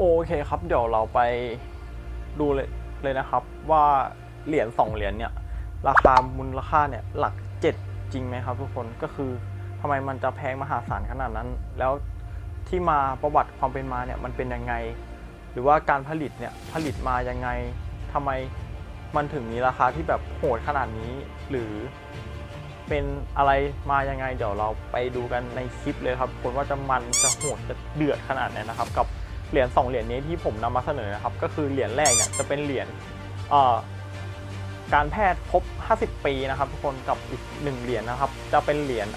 โอเคครับเดี๋ยวเราไปดูเลยเลยนะครับ ว่าเหรียญสองเหรียญเนี่ยราคามูลค่าเนี่ยหลักเจ็ดจริงไหมครับ ทุกคนก็คือทำไมมันจะแพงมหาศาลขนาดนั้น แล้วที่มาประวัติความเป็นมาเนี่ยมันเป็นยังไง หรือว่าการผลิตเนี่ยผลิตมายังไงทำไมมันถึงมีราคาที่แบบโหดขนาดนี้ หรือเป็นอะไรมายังไง เดี๋ยวเราไปดูกันในคลิปเลยครับคนว่าจะมันจะโหดจะเดือดขนาดไหนนะครับ กับ เหรียญสองเหรียญนี้ที่ผมนำมาเสนอนะครับก็คือเหรียญแรกเนี่ยจะเป็นเหรียญการแพทย์ครบ 50 ปีนะครับทุกคนกับอีกหนึ่งเหรียญนะครับ จะเป็นเหรียญ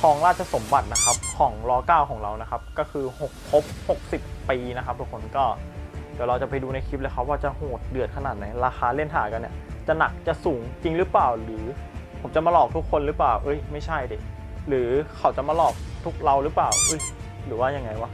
ทองราชสมบัตินะครับของร9ของเรานะครับก็คือ6ครบ 60 ปีนะครับ ทุกคนก็เดี๋ยวเราจะไปดูในคลิปเลยครับว่าจะโหดเดือดขนาดไหนราคาเล่นถ่ายกันเนี่ยจะหนักจะสูงจริงหรือเปล่า หรือผมจะมาหลอกทุกคนหรือเปล่าเอ้ยไม่ใช่ดิหรือเขาจะมาหลอกทุกเราหรือเปล่าเอ้ยหรือว่ายังไงวะ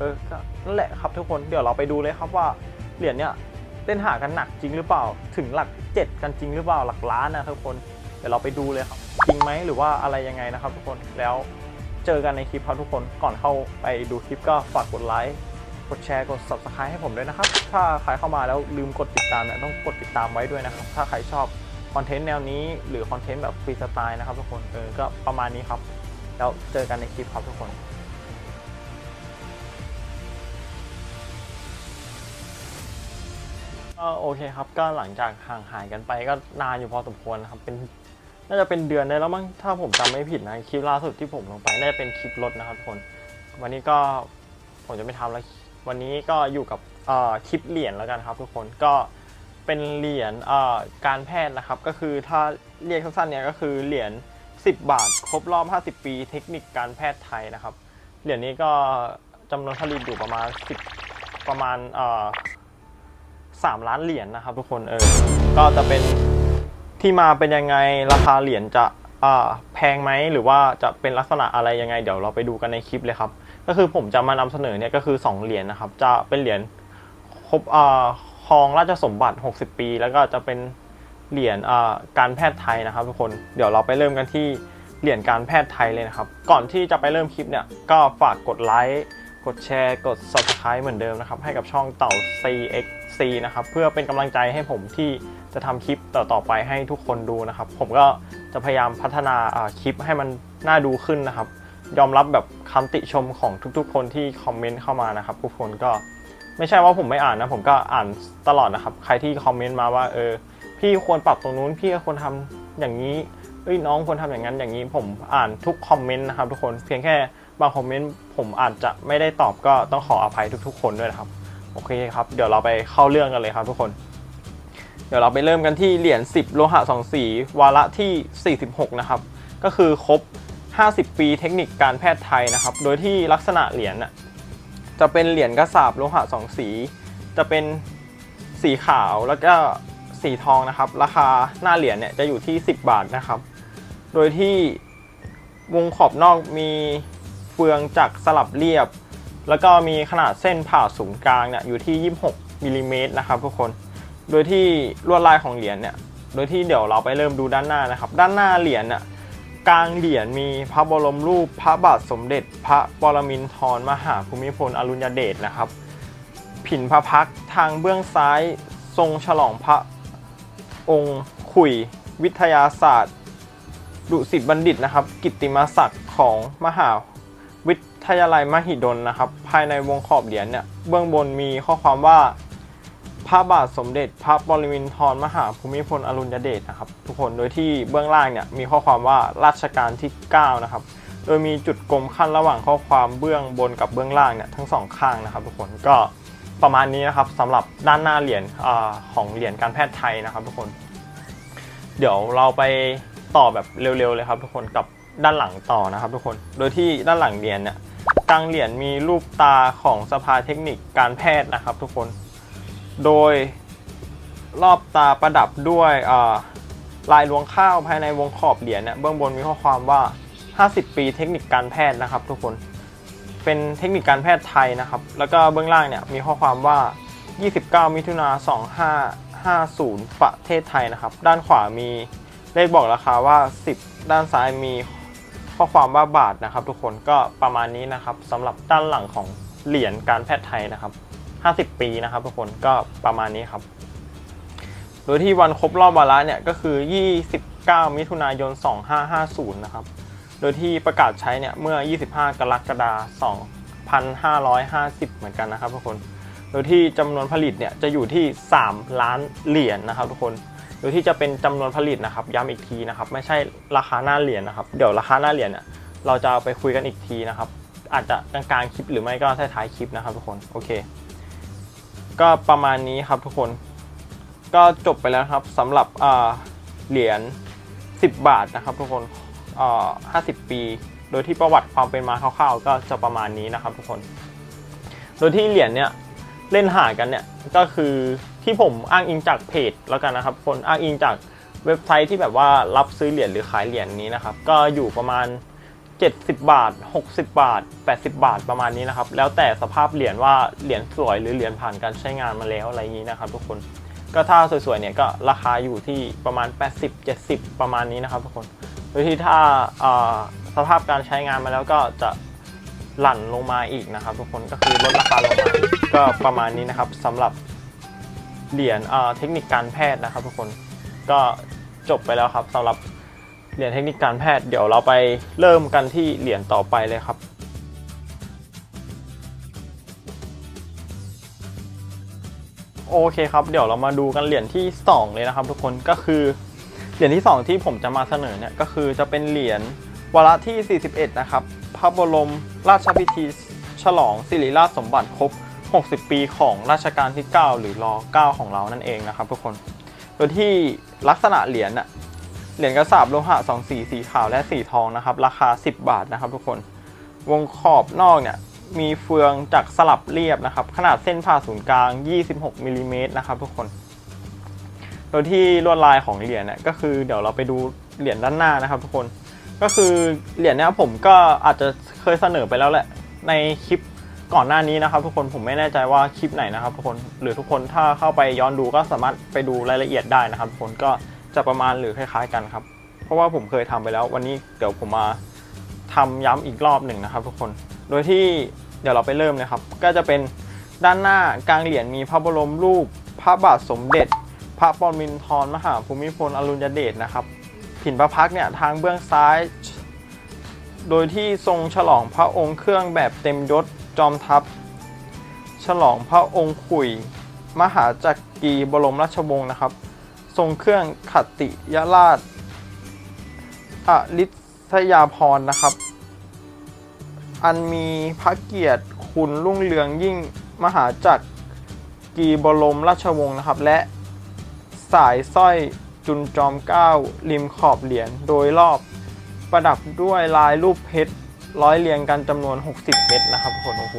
เออก็นั่นแหละครับทุกคนเดี๋ยวเราไปดูเลยครับว่าเหรียญเนี่ยเล่นหากันหนักจริงหรือเปล่า ถึงหลักเจ็ดกันจริงหรือเปล่าหลักล้านนะทุกคนเดี๋ยวเราไปดูเลยครับ จริงไหมหรือว่าอะไรยังไงนะครับ ทุกคนแล้วเจอกันในคลิปครับทุกคนก่อนเข้าไปดูคลิปก็ฝากกดไลค์กดแชร์กด subscribe ให้ผมด้วยนะครับ ถ้าใครเข้ามาแล้วลืมกดติดตามเนี่ยต้องกดติดตามไว้ด้วยนะครับ ถ้าใครชอบคอนเทนต์แนวนี้หรือคอนเทนต์แบบฟรีสไตล์นะครับทุกคนเออก็ประมาณนี้ครับ แล้วเจอกันในคลิปครับทุกคน ก็โอเคครับ ก็หลังจากห่างหายกันไปก็นานอยู่พอสมควรนะครับ เป็นน่าจะเป็นเดือนได้แล้วมั้ง ถ้าผมจำไม่ผิดนะ คลิปล่าสุดที่ผมลงไปน่าจะเป็นคลิปรถนะครับทุกคน วันนี้ก็ผมจะไม่ทำแล้ว วันนี้ก็อยู่กับคลิปเหรียญแล้วกันครับทุกคน ก็เป็นเหรียญการแพทย์นะครับ ก็คือถ้าเรียกสั้นๆเนี่ยก็คือเหรียญ10 บาท ครบรอบ 50 ปี เทคนิคการแพทย์ไทยนะครับ เหรียญนี้ก็จำนวนผลิตอยู่ประมาณ 10 ประมาณเอ่อ สามล้านเหรียญนะครับทุกคนเออก็จะเป็นที่มาเป็นยังไงราคาเหรียญจะอ่าแพงไหมหรือว่าจะเป็นลักษณะอะไรยังไง เดี๋ยวเราไปดูกันในคลิปเลยครับ ก็คือผมจะมานำเสนอเนี่ยก็คือ 2 เหรียญนะครับ จะเป็นเหรียญครบอ่าครองราชสมบัติ 60 ปี แล้วก็จะเป็นเหรียญอ่าการแพทย์ไทยนะครับ ทุกคนเดี๋ยวเราไปเริ่มกันที่เหรียญการแพทย์ไทยเลยนะครับ ก่อนที่จะไปเริ่มคลิปเนี่ยก็ฝากกดไลค์ กดแชร์กด subscribe เหมือนเดิมนะครับ ให้กับช่องเต่า CXC นะครับ เพื่อเป็นกำลังใจให้ผมที่จะทำคลิปต่อๆไปให้ทุกคนดูนะครับ ผมก็จะพยายามพัฒนาคลิปให้มันน่าดูขึ้นนะครับ ยอมรับแบบคำติชมของทุกๆ คนที่คอมเมนต์เข้ามานะครับ ทุกคนก็ไม่ใช่ว่าผมไม่อ่านนะ ผมก็อ่านตลอดนะครับ ใครที่คอมเมนต์มาว่าเออพี่ควรปรับตรงนู้นพี่ควรทำอย่างนี้เอ้ยน้องควรทำอย่างนั้นอย่างนี้ผมอ่านทุกคอมเมนต์นะครับทุกคนเพียงแค่ บางคอมเมนต์ผมอาจจะไม่ได้ตอบก็ต้องขออภัยทุกๆ คนด้วยนะครับ โอเคครับ เดี๋ยวเราไปเข้าเรื่องกันเลยครับทุกคน เดี๋ยวเราไปเริ่มกันที่เหรียญ10 โลหะสองสีวาระที่ 46 นะครับ ก็คือครบ 50 ปีเทคนิคการแพทย์ไทยนะครับ โดยที่ลักษณะเหรียญน่ะจะเป็นเหรียญกระสาบโลหะสองสี จะเป็นสีขาวแล้วก็สีทองนะครับ ราคาหน้าเหรียญเนี่ยจะอยู่ที่ 10 บาทนะครับ โดยที่วงขอบนอกมี เฟืองจักรสลับเรียบ แล้วก็มีขนาดเส้นผ่าศูนย์กลางเนี่ยอยู่ที่ 26มิลลิเมตรนะครับทุกคน โดยที่ลวดลายของเหรียญเนี่ย โดยที่เดี๋ยวเราไปเริ่มดูด้านหน้านะครับ ด้านหน้าเหรียญน่ะกลางเหรียญมีพระบรมรูปพระบาทสมเด็จ พระปรมินทรมหาภูมิพลอดุลยเดชนะครับ ผินพระพักทางเบื้องซ้าย ทรงฉลองพระองค์ขุยวิทยาศาสตร์ดุสิตบัณฑิตนะครับ กิตติมศักดิ์ของมหา วิทยาลัยมหิดลนะครับ ภายในวงขอบเหรียญเนี่ยเบื้องบนมีข้อความว่า พระบาทสมเด็จพระปรมินทรมหาภูมิพลอดุลยเดชนะครับ ทุกคนโดยที่เบื้องล่างเนี่ยมีข้อความว่ารัชกาลที่ 9 นะครับ โดยมีจุดกลมขั้นระหว่างข้อความเบื้องบนกับเบื้องล่างเนี่ยทั้งสองข้างนะครับ ทุกคนก็ประมาณนี้นะครับสำหรับด้านหน้าเหรียญอของเหรียญการแพทย์ไทยนะครับ ทุกคน เดี๋ยวเราไปต่อแบบเร็วๆเลยครับ ทุกคนกับ ด้านหลังต่อนะครับทุกคน โดยที่ด้านหลังเหรียญเนี่ยกลางเหรียญมีรูปตาของสภาเทคนิคการแพทย์นะครับ ทุกคน โดยรอบตาประดับด้วยลายลวงข้าวภายในวงขอบเหรียญเนี่ยเบื้องบนมีข้อความว่า 50 ปีเทคนิคการแพทย์นะครับทุกคน เป็นเทคนิคการแพทย์ไทยนะครับ แล้วก็เบื้องล่างเนี่ยมีข้อความว่า 29 มิถุนา2550 ประเทศไทยนะครับ ด้านขวามีเลขบอกราคาว่า 10 ด้านซ้ายมี ข้อความว่าบาทนะครับ ทุกคนก็ประมาณนี้นะครับสำหรับด้านหลังของเหรียญการแพทย์ไทยนะครับ 50 ปีนะครับทุกคนก็ประมาณนี้ครับ โดยที่วันครบรอบวาระเนี่ยก็คือ 29 มิถุนายน 2550 นะครับ โดยที่ประกาศใช้เนี่ยเมื่อ 25 กรกฎาคม 2550 เหมือนกันนะครับทุกคน โดยที่จำนวนผลิตเนี่ยจะอยู่ที่ 3 ล้านเหรียญนะครับทุกคน โดยที่จะเป็นจำนวนผลิตนะครับย้ำอีกทีนะครับ ไม่ใช่ราคาหน้าเหรียญนะครับ เดี๋ยวราคาหน้าเหรียญเนี่ยเราจะไปคุยกันอีกทีนะครับ อาจจะกลางๆคลิปหรือไม่ก็ท้ายๆคลิปนะครับทุกคนโอเค ก็ประมาณนี้ครับทุกคน ก็จบไปแล้วครับสำหรับเหรียญ10 บาทนะครับ ทุกคนอ่า50ปี โดยที่ประวัติความเป็นมาคร่าวๆ ก็จะประมาณนี้นะครับ ทุกคน โดยที่เหรียญเนี่ยเล่นหากันเนี่ยก็คือ ที่ผมอ้างอิงจากเพจแล้วกันนะครับ คนอ้างอิงจากเว็บไซต์ที่แบบว่ารับซื้อเหรียญหรือขายเหรียญนี้นะครับ ก็อยู่ประมาณ 70 บาท 60 บาท 80 บาทประมาณนี้นะครับ แล้วแต่สภาพเหรียญว่าเหรียญสวยหรือเหรียญผ่านการใช้งานมาแล้วอะไรนี้นะครับ ทุกคนก็ถ้าสวยๆเนี่ยก็ราคาอยู่ที่ประมาณ 80 70 ประมาณนี้นะครับทุกคนโดยที่ถ้าสภาพการใช้งานมาแล้วก็จะหลั่นลงมาอีกนะครับ ทุกคนก็คือลดราคาลงมากก็ประมาณนี้นะครับสำหรับ เหรียญเทคนิคการแพทย์นะครับ ทุกคนก็จบไปแล้วครับสำหรับเหรียญเทคนิคการแพทย์เดี๋ยวเราไปเริ่มกันที่เหรียญต่อไปเลยครับโอเคครับเดี๋ยวเรามาดูกันเหรียญที่ 2 เลยนะครับ ทุกคนก็คือเหรียญที่ 2 ที่ผมจะมาเสนอเนี่ยก็คือจะเป็นเหรียญวาระที่ 41 นะครับ พระบรมราชพิธีฉลองสิริราชสมบัติครบ 60 ปีของรัชกาลที่ 9 หรือร9ของเรานั่นเองนะครับทุกคน โดยที่ลักษณะเหรียญน่ะเหรียญกระสาบโลหะ2สีสีขาวและสีทองนะครับ ราคา 10 บาทนะครับ ทุกคน วงขอบนอกเนี่ยมีเฟืองจากสลับเรียบนะครับ ขนาดเส้นผ่าศูนย์กลาง 26มิลลิเมตรนะครับ ทุกคน โดยที่ลวดลายของเหรียญเนี่ยก็คือเดี๋ยวเราไปดูเหรียญด้านหน้านะครับ ทุกคน ก็คือเหรียญเนี้ยผมก็อาจจะเคยเสนอไปแล้วแหละในคลิป ก่อนหน้านี้นะครับ ทุกคนผมไม่แน่ใจว่าคลิปไหนนะครับทุกคนหรือทุกคนถ้าเข้าไปย้อนดูก็สามารถไปดูรายละเอียดได้นะครับทุกคนก็จะประมาณหรือคล้าย ๆ กันครับ เพราะว่าผมเคยทำไปแล้ว วันนี้เดี๋ยวผมมาทำย้ำอีกรอบหนึ่งนะครับ ทุกคนโดยที่เดี๋ยวเราไปเริ่มเลยครับ ก็จะเป็นด้านหน้ากลางเหรียญมีพระบรมรูป พระบาทสมเด็จ พระปรมินทรมหาภูมิพลอดุลยเดชนะครับผินพระพักเนี่ยทางเบื้องซ้าย โดยที่ทรงฉลองพระองค์เครื่องแบบเต็มยศ จอมทัพ ฉลองพระองค์ขุย มหาจักรีบรมราชวงศ์นะครับ ทรงเครื่องขติยราชอลิษยาพรนะครับ อันมีพระเกียรติคุณรุ่งเรืองยิ่งมหาจักรีบรมราชวงศ์นะครับ และสายสร้อยจุนจอมเก้าริมขอบเหรียญโดยรอบประดับด้วยลายรูปเพชร ร้อยเรียงกันจำนวน 60 เม็ดนะครับทุกคนโอ้โห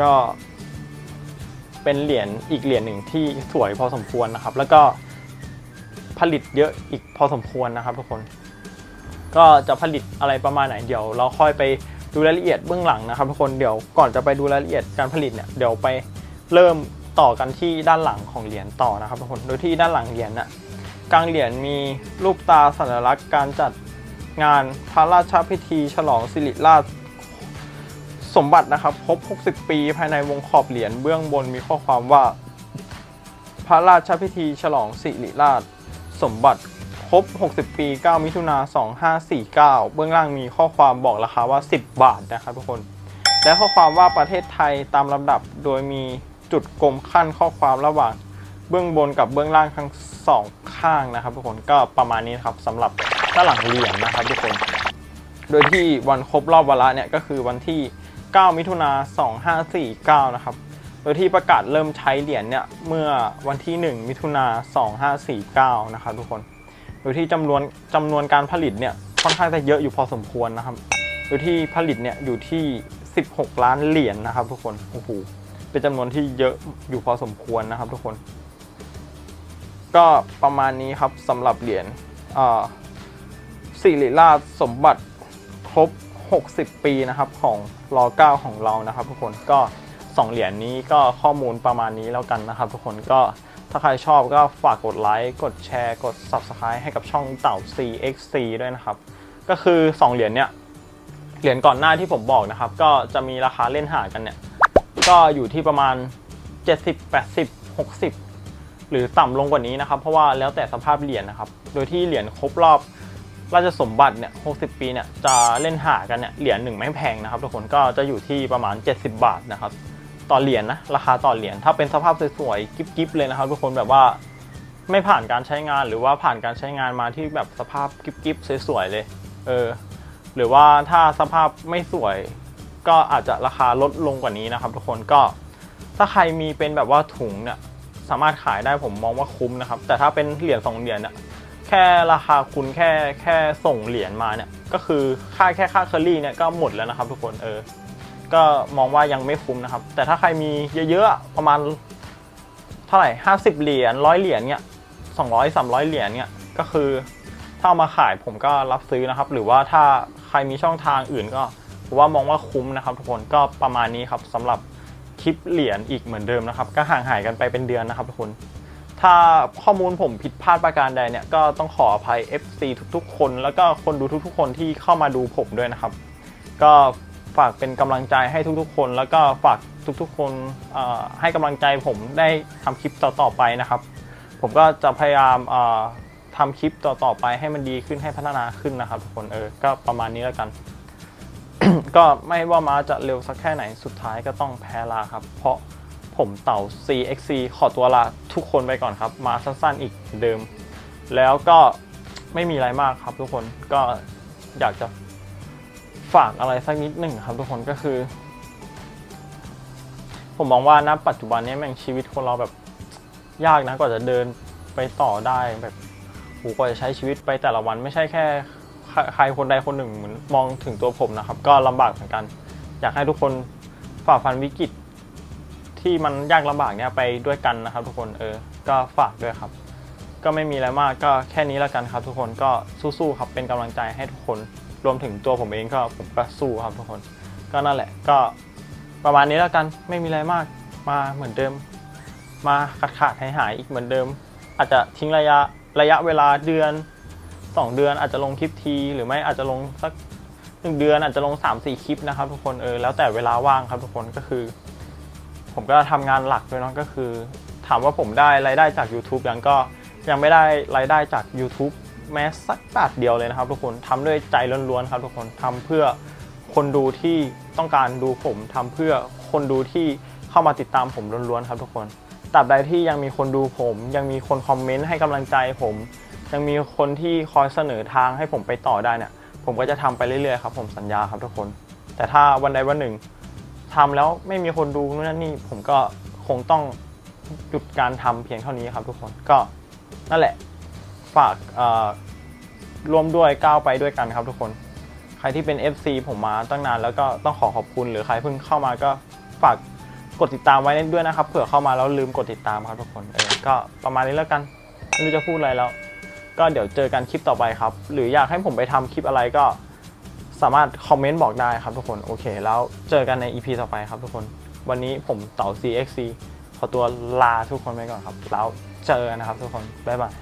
ก็เป็นเหรียญอีกเหรียญหนึ่งที่สวยพอสมควรนะครับ แล้วก็ผลิตเยอะอีกพอสมควรนะครับทุกคน ก็จะผลิตอะไรประมาณไหนเดี๋ยว เราค่อยไปดูรายละเอียดเบื้องหลังนะครับทุกคนเดี๋ยวก่อนจะไปดูรายละเอียดการผลิตเนี่ยเดี๋ยวไปเริ่มต่อกันที่ด้านหลังของเหรียญต่อนะครับทุกคนโดยที่ด้านหลังเหรียญน่ะกลางเหรียญมีรูปตาสัญลักษณ์การจัด งานพระราชพิธี ฉลองสิริราชสมบัตินะครับครบ 60 ปีภายในวงขอบเหรียญเบื้องบนมีข้อความว่า พระราชพิธี ฉลองสิริราชสมบัติครบ 60 ปี 9 มิถุนา2549 เบื้องล่างมีข้อความบอกราคาว่า 10 บาทนะครับทุกคน และข้อความว่าประเทศไทยตามลำดับโดยมีจุดกลมขั้นข้อความระหว่างเบื้องบนกับเบื้องล่างทั้งสองข้างนะครับทุกคนก็ประมาณนี้นครับสำหรับ ด้านหลังเหรียญนะครับทุกคน โดยที่วันครบรอบวาระเนี่ยก็คือวันที่ 9 มิถุนา2549 นะครับ โดยที่ประกาศเริ่มใช้เหรียญเนี่ยเมื่อวันที่ 1 มิถุนา2549 นะครับทุกคน โดยที่จำนวนจำนวนการผลิตเนี่ยค่อนข้างจะเยอะอยู่พอสมควรนะครับ โดยที่ผลิตเนี่ยอยู่ที่ 16 ล้านเหรียญนะครับทุกคน โอ้โห เป็นจำนวนที่เยอะอยู่พอสมควรนะครับทุกคน ก็ประมาณนี้ครับสำหรับเหรียญอ่า สิริราชสมบัติครบ 60 ปีนะครับของรอ9ของเรานะครับ ทุกคนก็ 2 เหรียญนี้ก็ข้อมูลประมาณนี้แล้วกันนะครับ ทุกคนก็ถ้าใครชอบก็ฝากกดไลค์กดแชร์กด Subscribe ให้กับช่องเต่า CXC ด้วยนะครับ ก็คือ 2 เหรียญเนี่ยเหรียญก่อนหน้าที่ผมบอกนะครับ ก็จะมีราคาเล่นหากันเนี่ย ก็อยู่ที่ประมาณ 70 80 60 หรือต่ำลงกว่านี้นะครับ เพราะว่าแล้วแต่สภาพเหรียญนะครับ โดยที่เหรียญครบรอบ ราชสมบัติเนี่ย60ปีเนี่ยจะเล่นหากันเนี่ยเหรียญหนึ่งไม่แพงนะครับทุกคนก็จะอยู่ที่ประมาณ 70 บาทนะครับต่อเหรียญนะราคาต่อเหรียญถ้าเป็นสภาพสวยๆกิ๊บๆเลยนะครับทุกคนแบบว่าไม่ผ่านการใช้งานหรือว่าผ่านการใช้งานมาที่แบบสภาพกิ๊บๆสวยๆเลยเออหรือว่าถ้าสภาพไม่สวย ก็อาจจะราคาลดลงกว่านี้นะครับ ทุกคนก็ถ้าใครมีเป็นแบบว่าถุงเนี่ยสามารถขายได้ผมมองว่าคุ้มนะครับ แต่ถ้าเป็นเหรียญสองเหรียญเนี่ย แค่ราคาคุณแค่แค่ส่งเหรียญมาเนี่ย ก็คือค่าแค่ค่าเคอรี่เนี่ยก็หมดแล้วนะครับทุกคนเออ ก็มองว่ายังไม่คุ้มนะครับ แต่ถ้าใครมีเยอะๆ ประมาณเท่าไหร่ห้าสิบเหรียญร้อยเหรียญเนี่ยสองร้อยสามร้อยเหรียญเนี่ยก็คือถ้าเอามาขายผมก็รับซื้อนะครับ หรือว่าถ้าใครมีช่องทางอื่นก็ผมว่ามองว่าคุ้มนะครับ ทุกคนก็ประมาณนี้ครับสำหรับคลิปเหรียญอีกเหมือนเดิมนะครับ ก็ห่างหายกันไปเป็นเดือนนะครับทุกคน ถ้าข้อมูลผมผิดพลาดประการใดเนี่ยก็ต้องขออภัย FC ทุกๆ คน แล้วก็คนดูทุกๆ คนที่เข้ามาดูผมด้วยนะครับ ก็ฝากเป็นกำลังใจให้ทุกๆ คน แล้วก็ฝากทุกๆ คนให้กำลังใจผมได้ทำคลิปต่อๆไปนะครับ ผมก็จะพยายามทำคลิปต่อๆไปให้มันดีขึ้นให้พัฒนาขึ้นนะครับทุกคนเออก็ประมาณนี้แล้วกัน ก็ไม่ว่ามาจะเร็วสักแค่ไหนสุดท้ายก็ต้องแพ้ลาครับ เพราะ ผมเต่า CXC ขอตัวลาทุกคนไปก่อนครับ มาสั้นๆอีกเดิม แล้วก็ไม่มีอะไรมากครับ ทุกคนก็อยากจะฝากอะไรสักนิดหนึ่งครับ ทุกคนก็คือ ผมมองว่าณปัจจุบันนี้แม่งชีวิตคนเราแบบยากนะกว่าจะเดินไปต่อได้แบบโหกว่าจะใช้ชีวิตไปแต่ละวันไม่ใช่แค่ใครใครคนใดคนหนึ่งเหมือนมองถึงตัวผมนะครับ ก็ลำบากเหมือนกัน อยากให้ทุกคนฝ่าฟันวิกฤต ที่มันยากลำบากเนี้ยไปด้วยกันนะครับ ทุกคนเออ ก็ฝากด้วยครับ ก็ไม่มีอะไรมากก็แค่นี้แล้วกันครับ ทุกคนก็สู้ๆครับเป็นกำลังใจให้ทุกคนรวมถึงตัวผมเองก็ผมก็สู้ครับทุกคน ก็นั่นแหละก็ประมาณนี้แล้วกันไม่มีอะไรมากมาเหมือนเดิม มาขาดขาดหายหายอีกเหมือนเดิม อาจจะทิ้งระยะระยะเวลาเดือนสองเดือนอาจจะลงคลิปที หรือไม่อาจจะลงสักหนึ่งเดือนอาจจะลง3ามสี่คลิปนะครับทุกคนเออแล้วแต่เวลาว่างครับทุกคนก็คือ ผมก็ทำงานหลักด้วยเนาะก็คือ ถามว่าผมได้รายได้จาก YouTube ยังก็ยังไม่ได้รายได้จาก YouTube แม้สักบาทเดียวเลยนะครับ ทุกคนทำด้วยใจล้วนๆครับ ทุกคนทำเพื่อคนดูที่ต้องการดูผมทำเพื่อคนดูที่เข้ามาติดตามผมล้วนๆครับ ทุกคนตราบใดที่ยังมีคนดูผม ยังมีคนคอมเมนต์ให้กำลังใจผม ยังมีคนที่คอยเสนอทางให้ผมไปต่อได้เนี่ย ผมก็จะทำไปเรื่อยๆครับ ผมสัญญาครับทุกคน แต่ถ้าวันใดวันหนึ่ง ทำแล้วไม่มีคนดูนู่นนั่นนี่ผมก็คงต้องหยุดการทำเพียงเท่านี้ครับทุกคนก็นั่นแหละฝากร่วมด้วยก้าวไปด้วยกันครับทุกคน ใครที่เป็น FC ผมมาตั้งนานแล้วก็ต้องขอขอบคุณหรือใครเพิ่งเข้ามาก็ฝากกดติดตามไว้ด้วยนะครับเผื่อเข้ามาแล้วลืมกดติดตามครับทุกคนเออก็ประมาณนี้แล้วกันไม่รู้จะพูดอะไรแล้ว ก็เดี๋ยวเจอกันคลิปต่อไปครับ หรืออยากให้ผมไปทำคลิปอะไรก็ สามารถคอมเมนต์บอกได้ครับทุกคน โอเค แล้วเจอกันใน EP ต่อไปครับทุกคน วันนี้ผมเต่า CXC ขอตัวลาทุกคนไปก่อนครับ แล้วเจอกันนะครับทุกคน บ๊ายบาย